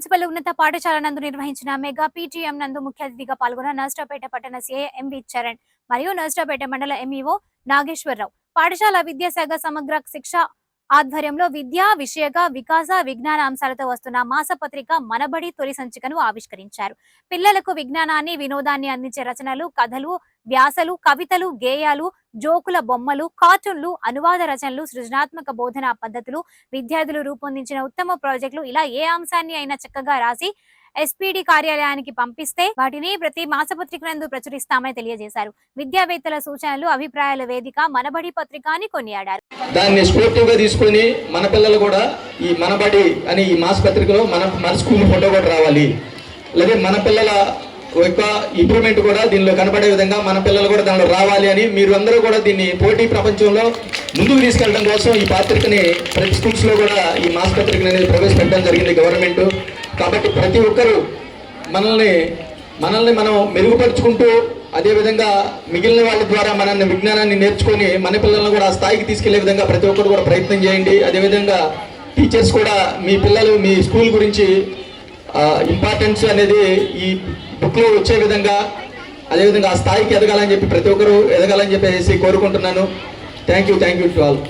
Municipal ఉన్నత పాఠశాల నందు నిర్వహించిన మెగా పీటీఎం నందు ముఖ్య అతిథిగా పాల్గొన్న నర్సరావుపేట పట్టణ సీఐ ఎంవి చరణ్ మరియు నర్సరావుపేట మండల ఎంఈఓ నాగేశ్వరరావు. పాఠశాల విద్యాశాఖ సమగ్ర శిక్ష ఆధ్వర్యంలో విద్యా విషయక వికాస విజ్ఞాన అంశాలతో వస్తున్న మాసపత్రిక మనబడి తొలి సంచికను ఆవిష్కరించారు. పిల్లలకు విజ్ఞానాన్ని వినోదాన్ని అందించే రచనలు కథలు వ్యాసలు కవితలు గేయాలు జోకుల బొమ్మలు కార్టూన్లు అనువాద రచనలు సృజనాత్మక బోధనా పద్ధతులు విద్యార్థులు రూపొందించిన ఉత్తమ ప్రాజెక్టులు ఇలా ఏ అంశాన్ని అయినా చక్కగా రాసి ఎస్పీడి కార్యాలయానికి పంపిస్తే వాటిని ప్రతి మాసపత్రిక నందు ప్రచురిస్తామని తెలియజేశారు. విద్యావేత్తల సూచనలు అభిప్రాయాల వేదిక మనబడి పత్రిక అని కొనియాడారు. దాన్ని స్పోర్టివ్ తీసుకుని మన పిల్లలు కూడా ఈ మనబడి అని ఈ మాస్ పత్రికలో మన మన స్కూల్ ఫోటో కూడా రావాలి. అలాగే మన పిల్లల యొక్క ఇంప్రూవ్మెంట్ కూడా దీనిలో కనబడే విధంగా మన పిల్లలు కూడా దానిలో రావాలి అని మీరు అందరూ కూడా దీన్ని పోటీ ప్రపంచంలో ముందుకు తీసుకెళ్ళడం కోసం ఈ పాత్రికని ప్రతి స్కూల్స్లో కూడా ఈ మాస్ పత్రికని అనేది ప్రవేశపెట్టడం జరిగింది గవర్నమెంట్ కాబట్టి ప్రతి ఒక్కరూ మనల్ని మనల్ని మనం మెరుగుపరుచుకుంటూ అదేవిధంగా మిగిలిన వాళ్ళ ద్వారా మనల్ని విజ్ఞానాన్ని నేర్చుకొని మన పిల్లల్ని కూడా ఆ స్థాయికి తీసుకెళ్ళే విధంగా ప్రతి ఒక్కరు కూడా ప్రయత్నం చేయండి. అదేవిధంగా టీచర్స్ కూడా మీ పిల్లలు మీ స్కూల్ గురించి ఇంపార్టెన్స్ అనేది ఈ బుక్లో వచ్చే విధంగా అదేవిధంగా ఆ స్థాయికి ఎదగాలని చెప్పి ప్రతి ఒక్కరూ ఎదగాలని చెప్పేసి కోరుకుంటున్నాను. Thank you thank you to all